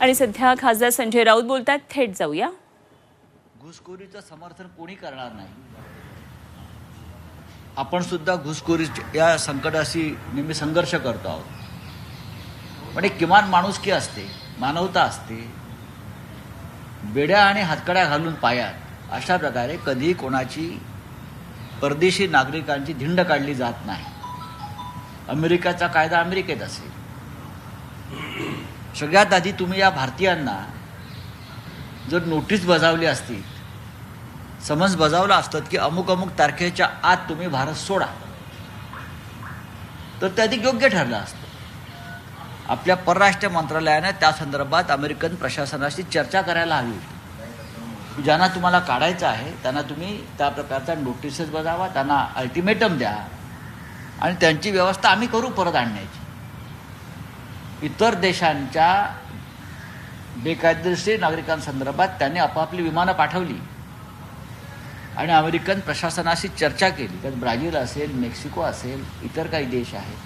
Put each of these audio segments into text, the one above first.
आणि सध्या खासदार संजय राऊत बोलतात थेट जाऊया. घुसखोरीचं समर्थन कोणी करणार नाही? आपण सुद्धा घुसखोरी या संकटाशी नेहमी संघर्ष करतो आहोत. पण एक किमान माणुसकी असते मानवता असते बेड्या आणि हातकड्या घालून पायात अशा प्रकारे कधीही कोणाची परदेशी नागरिकांची धिंड काढली जात नाही. अमेरिकेचा कायदा अमेरिकेत असेल. सगळ्यात आधी तुम्ही या भारतीयांना जर नोटीस बजावली असती समज बजावलं असतं की अमुक अमुक तारखेच्या आत तुम्ही भारत सोडा तर ते अधिक योग्य ठरलं असतं. आपल्या परराष्ट्र मंत्रालयानं त्या संदर्भात अमेरिकन प्रशासनाशी चर्चा करायला हवी होती. ज्यांना तुम्हाला काढायचं आहे त्यांना तुम्ही त्या प्रकारचा नोटिसेस बजावा त्यांना अल्टिमेटम द्या आणि त्यांची व्यवस्था आम्ही करू परत आणण्याची. इतर देशांच्या बेकायदेशीर नागरिकांसंदर्भात त्यांनी आपापली विमानं पाठवली. आणि अमेरिकन प्रशासनाशी चर्चा केली. त्यात ब्राझील असेल मेक्सिको असेल इतर काही देश आहेत.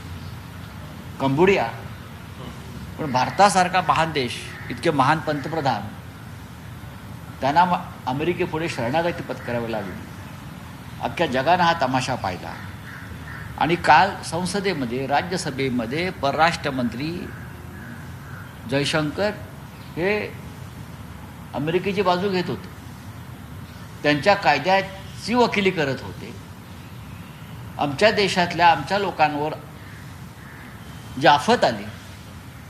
कंबोडिया. पण भारतासारखा महान देश इतके महान पंतप्रधान त्यांना म- अमेरिकेपुढे शरणागती पत्करावी लागली. अख्ख्या जगानं हा तमाशा पाहिला. आणि काल संसदेमध्ये राज्यसभेमध्ये परराष्ट्र मंत्री जयशंकर हे अमेरिकेची बाजू घेत होते. त्यांच्या कायद्याची वकिली करत होते. आमच्या देशातल्या आमच्या लोकांवर जी आफत आली.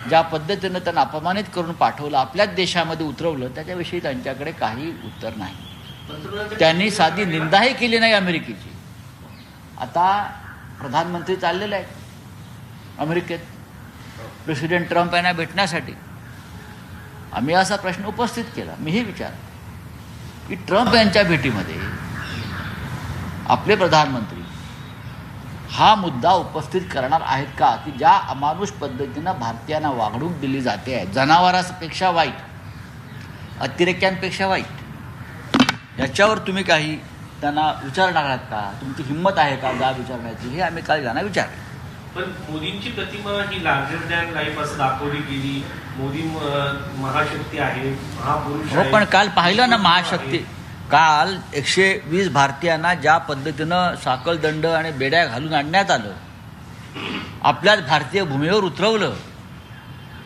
ज्या पद्धतीनं त्यांना अपमानित करून पाठवलं आपल्याच देशामध्ये उतरवलं त्याच्याविषयी त्यांच्याकडे काही उत्तर नाही. त्यांनी साधी निंदाही केली नाही अमेरिकेची. आता प्रधानमंत्री चाललेले आहेत अमेरिकेत. प्रेसिडेंट ट्रम्प यांना भेटण्यासाठी. आम्ही असा प्रश्न उपस्थित केला. मीही विचार की ट्रम्प यांच्या भेटीमध्ये आपले प्रधानमंत्री हा मुद्दा उपस्थित करणार आहेत का? की ज्या अमानुष पद्धतीनं भारतीयांना वागणूक दिली जाते आहे जनावरांपेक्षा वाईट अतिरेक्यांपेक्षा वाईट याच्यावर तुम्ही काही त्यांना विचारणार आहात का? तुमची हिंमत आहे का? जा विचारण्याची? हे आम्ही काल त्यांना विचारले. पण मोदींची प्रतिमा ही लार्जर दॅन लाईफ असं दाखवली गेली. मोदी महाशक्ती आहे महापुरुष हो. पण काल पाहिलं ना. महाशक्ती. काल एकशे वीस भारतीयांना ज्या पद्धतीनं साकलदंड आणि बेड्या घालून आणण्यात आलं आपल्याच भारतीय भूमीवर उतरवलं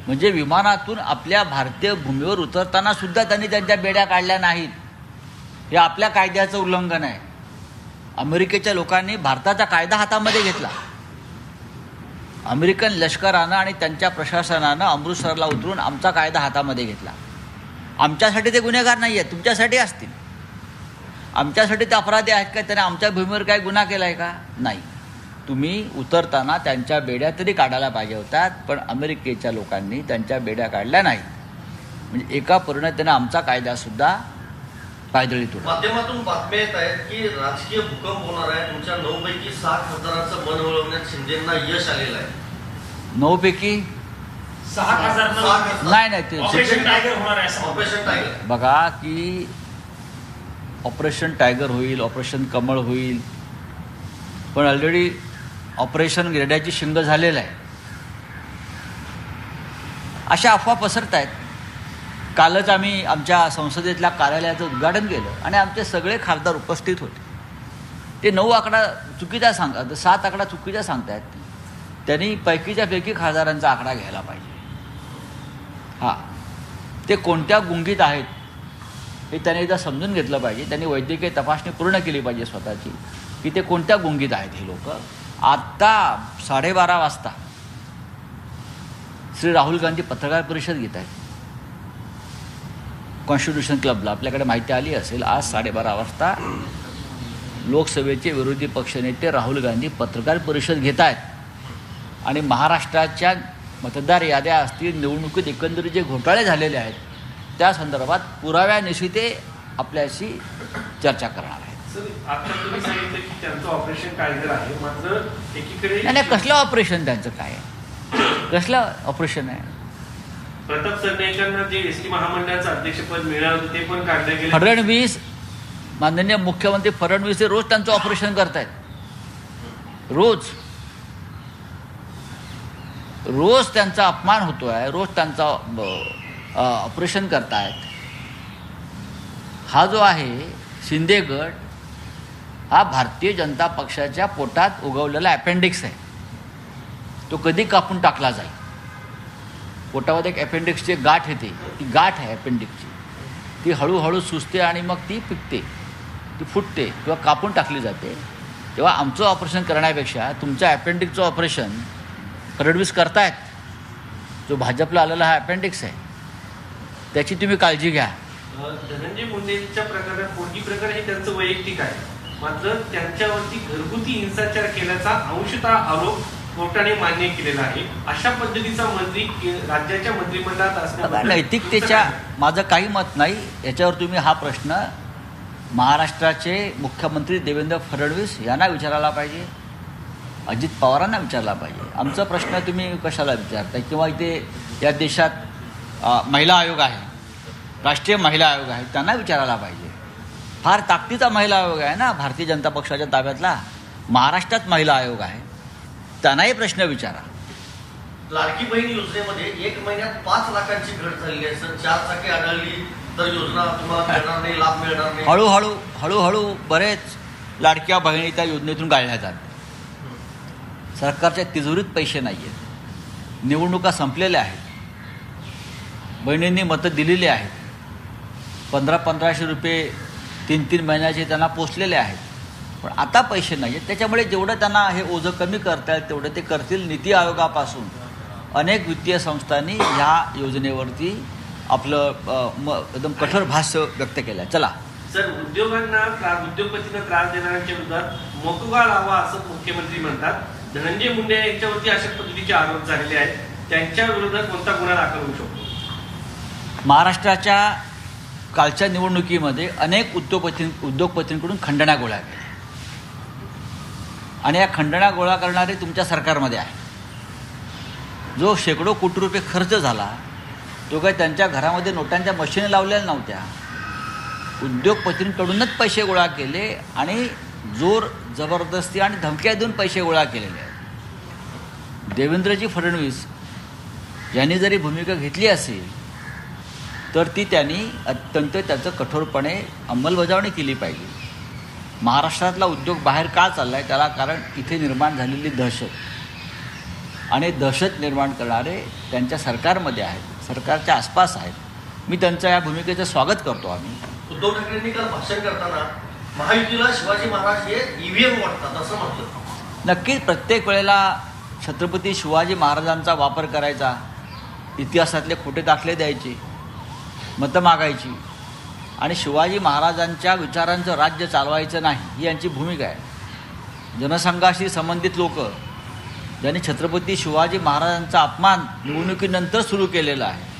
म्हणजे विमानातून आपल्या भारतीय भूमीवर उतरताना सुद्धा त्यांनी त्यांच्या बेड्या काढल्या नाहीत. हे आपल्या कायद्याचं उल्लंघन आहे. अमेरिकेच्या लोकांनी भारताचा कायदा हातामध्ये घेतला. अमेरिकन लष्करानं आणि त्यांच्या प्रशासनानं अमृतसरला उतरून आमचा कायदा हातामध्ये घेतला. आमच्यासाठी ते गुन्हेगार नाही आहेत तुमच्यासाठी असतील. आमच्यासाठी ते अपराधी आहेत का त्याने आमच्या भूमीवर काय गुन्हा केला आहे का? नाही. तुम्ही उतरताना त्यांच्या बेड्या तरी काढायला पाहिजे होत्यात पण अमेरिकेच्या लोकांनी त्यांच्या बेड्या काढल्या नाही म्हणजे एका परिणतीनं आमचा कायदासुद्धा पायदळी तुडला माध्यमातून बातम्या येत आहेत की राजकीय भूकंप होणार आहे. तुमच्या नऊ पैकी सहा खासदारांचं मन वळवण्यात शिंदेना यश आलेलं आहे. सहा खासदार. नाही नाही ते ऑपरेशन टायगर होणार आहे असं ऑपरेशन टायगर बघा की ऑपरेशन टायगर होईल ऑपरेशन कमळ होईल. पण ऑलरेडी ऑपरेशन गिरड्याची शिंग झालेलं आहे. अशा अफवा पसरत आहेत कालच आम्ही आमच्या संसदेतल्या कार्यालयाचं उद्घाटन केलं आणि आमचे सगळे खासदार उपस्थित होते. ते नऊ आकडा चुकीचा सांगतात सात आकडा चुकीचा सांगतायत. त्यांनी पैकीच्या पैकी खासदारांचा आकडा घ्यायला पाहिजे. हां. ते कोणत्या गुंगीत आहेत हे त्याने एकदा समजून घेतलं पाहिजे. त्यांनी वैद्यकीय तपासणी पूर्ण केली पाहिजे स्वतःची की ते कोणत्या गुंगीत आहेत हे लोक. आत्ता साडेबारा वाजता श्री राहुल गांधी पत्रकार परिषद घेत आहेत. कॉन्स्टिट्यूशन क्लबला आपल्याकडे माहिती आली असेल आज साडेबारा वाजता लोकसभेचे विरोधी पक्षनेते राहुल गांधी पत्रकार परिषद घेत आहेत आणि महाराष्ट्राच्या मतदार याद्या असतील निवडणुकीत एकंदरीत जे घोटाळे झालेले आहेत त्या संदर्भात पुराव्यानिशी ते आपल्याशी चर्चा करणार आहेत. नाही कसलं ऑपरेशन त्यांचं काय आहे? कसलं ऑपरेशन आहे? प्रताप सरनाईकांना जे एस टी महामंडळाचं अध्यक्षपद मिळालं होतं ते पण काढलं गेलं. फडणवीस माननीय मुख्यमंत्री फडणवीस हे रोज त्यांचं ऑपरेशन करतायत. रोज. रोज त्यांचा अपमान होतो आहे रोज त्यांचा ऑपरेशन करतायत. हा जो आहे शिंदे गट हा भारतीय जनता पक्षाच्या पोटात उगवलेला अपेंडिक्स आहे. तो कधी कापून टाकला जाईल? पोटामध्ये एक अपेंडिक्सची एक गाठ येते. ती गाठ आहे अपेंडिक्सची. ती हळूहळू सुचते आणि मग ती पिकते. ती फुटते किंवा कापून टाकली जाते. तेव्हा आमचं ऑपरेशन करण्यापेक्षा तुमच्या अपेंडिक्सचं ऑपरेशन फडणवीस करतायत. जो भाजपला आलेला हा अपेंडिक्स आहे. त्याची तुम्ही काळजी घ्या. धनंजय मुंडेच्या प्रकरणात कोणती प्रकरण हे त्यांचं वैयक्तिक आहे. मात्र त्यांच्यावरती घरगुती हिंसाचार केल्याचा अंशतः आरोप कोर्टाने मान्य केलेला आहे. अशा पद्धतीचा मंत्री राज्याच्या मंत्रिमंडळात असणार नैतिकतेच्या माझं काही मत नाही. याच्यावर तुम्ही हा प्रश्न महाराष्ट्राचे मुख्यमंत्री देवेंद्र फडणवीस यांना विचारायला पाहिजे. अजित पवारांना विचारला पाहिजे. आमचा प्रश्न तुम्ही कशाला विचारताय? किंवा इथे या देशात महिला आयोग आहे. राष्ट्रीय महिला आयोग आहे. त्यांना विचारायला पाहिजे. फार ताकदीचा महिला आयोग आहे ना भारतीय जनता पक्षाच्या ताब्यातला. महाराष्ट्रात महिला आयोग आहे. त्यांनाही प्रश्न विचारा. लाडकी बहीण योजनेमध्ये एक महिन्यात पाच लाखांची घट झालेली आहे सर. चार चाकी आढळली तर योजना तुम्हाला मिळणार नाही लाभ मिळणार नाही. हळूहळू हळूहळू बरेच लाडक्या बहिणी त्या योजनेतून काढल्या जात सरकारच्या तिजोरीत पैसे नाही आहेत निवडणुका संपलेल्या आहेत. बहिणींनी मतं दिलेली आहेत. पंधरा पंधराशे रुपये तीन तीन महिन्याचे त्यांना पोचलेले आहेत. पण आता पैसे नाही आहेत त्याच्यामुळे जेवढं त्यांना हे ओझं कमी करता येईल तेवढं ते करतील नीती आयोगापासून. अनेक वित्तीय संस्थांनी ह्या योजनेवरती आपलं म एकदम कठोर भाष्य व्यक्त केलं आहे चला. सर उद्योगांना त्रा- उद्योगपतींना त्रास देणाऱ्यांच्या विरोधात मोकुगा लावा असं मुख्यमंत्री म्हणतात. धनंजय मुंडे यांच्यावरती अशा पद्धतीचे आरोप झालेले आहेत. त्यांच्या विरोधात कोणता गुन्हा दाखल होऊ शकतो? महाराष्ट्राच्या कालच्या निवडणुकीमध्ये अनेक उद्योगपती उद्योगपतींकडून खंडण्या गोळा केल्या. आणि या खंडणा गोळा करणारे तुमच्या सरकारमध्ये आहे. जो शेकडो कोटी रुपये खर्च झाला तो काय त्यांच्या घरामध्ये नोटांच्या मशीन लावलेल्या नव्हत्या. उद्योगपतींकडूनच पैसे गोळा केले आणि जोर जबरदस्ती आणि धमक्या देऊन पैसे गोळा केलेले आहेत. देवेंद्रजी फडणवीस यांनी जरी भूमिका घेतली असेल तर ती त्यांनी अत्यंत त्याचं कठोरपणे अंमलबजावणी केली पाहिजे. महाराष्ट्रातला उद्योग बाहेर का चालला आहे त्याला कारण इथे निर्माण झालेली दहशत. आणि दहशत निर्माण करणारे त्यांच्या सरकारमध्ये आहेत सरकारच्या आसपास आहेत. मी त्यांच्या या भूमिकेचं स्वागत करतो आम्ही. उद्धव ठाकरेंनी काल भाषण करताना महायुतीला शिवाजी महाराज हे ईव्हीएम वाटतात असं म्हटलं. नक्कीच प्रत्येक वेळेला छत्रपती शिवाजी महाराजांचा वापर करायचा इतिहासातले खोटे दाखले द्यायचे मतं मागायची. आणि शिवाजी महाराजांच्या विचारांचं राज्य चालवायचं नाही ही यांची भूमिका आहे. जनसंघाशी संबंधित लोक ज्यांनी छत्रपती शिवाजी महाराजांचा अपमान निवडणुकीनंतर सुरू केलेला आहे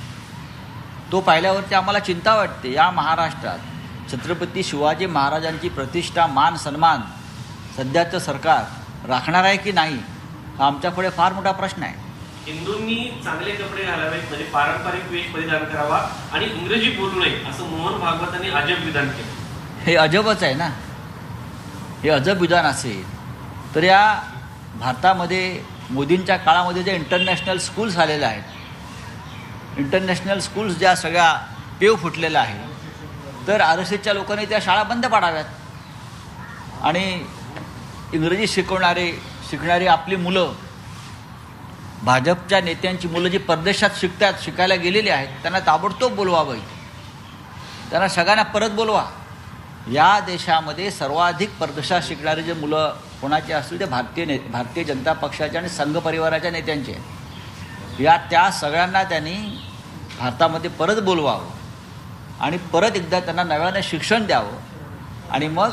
तो पाहिल्यावरती आम्हाला चिंता वाटते. या महाराष्ट्रात छत्रपती शिवाजी महाराजांची प्रतिष्ठा मान सन्मान सध्याचं सरकार राखणार आहे की नाही हा आमच्यापुढे फार मोठा प्रश्न आहे. हिंदूंनी चांगले कपडे घालावेत म्हणजे पारंपरिक वेश परिधान करावा आणि इंग्रजी बोलू नये असं मोहन भागवतांनी अजब विधान केलं. हे अजबच आहे ना. हे अजब विधान असेल तर या भारतामध्ये मोदींच्या काळामध्ये जे इंटरनॅशनल स्कूल्स आलेल्या आहेत इंटरनॅशनल स्कूल्स ज्या सगळ्या पेव फुटलेल्या आहेत तर आर एस एसच्या लोकांनी त्या शाळा बंद पाडाव्यात. आणि इंग्रजी शिकवणारे शिकणारी आपली मुलं भाजपच्या नेत्यांची मुलं जी परदेशात शिकतात शिकायला गेलेली आहेत त्यांना ताबडतोब बोलवावं त्यांना सगळ्यांना परत बोलवा. या देशामध्ये सर्वाधिक परदेशात शिकणारे जे मुलं कोणाचे असतील ते भारतीय ने भारतीय जनता पक्षाच्या आणि संघ परिवाराच्या नेत्यांचे आहेत. या त्या सगळ्यांना त्यांनी भारतामध्ये परत बोलवावं आणि परत एकदा त्यांना नव्यानं शिक्षण द्यावं आणि मग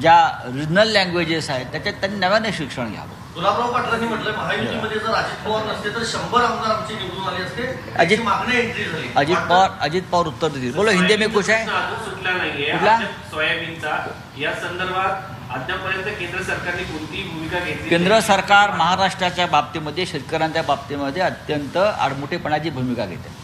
ज्या रिजनल लँग्वेजेस आहेत त्याच्यात त्यांनी नव्यानं शिक्षण घ्यावं. गुलाबराव पाटलांनी म्हटलं महायुतीमध्ये जर अजित पवार नसते तर शंभर आमदार आमचे निवडून आले असते. अजित- मागणी एंट्री झाली. अजित पवार अजित पवार उत्तर देतील. बोलो हिंदी में कुछ है? प्रश्न अजून सुटला नाहीये. कुठला? सोयाबीनचा. या संदर्भात अद्यापर्यंत केंद्र सरकारने कोणतीही भूमिका घेतली केंद्र. सरकार महाराष्ट्राच्या बाबतीमध्ये शेतकऱ्यांच्या बाबतीमध्ये अत्यंत आडमुठेपणाची भूमिका घेते.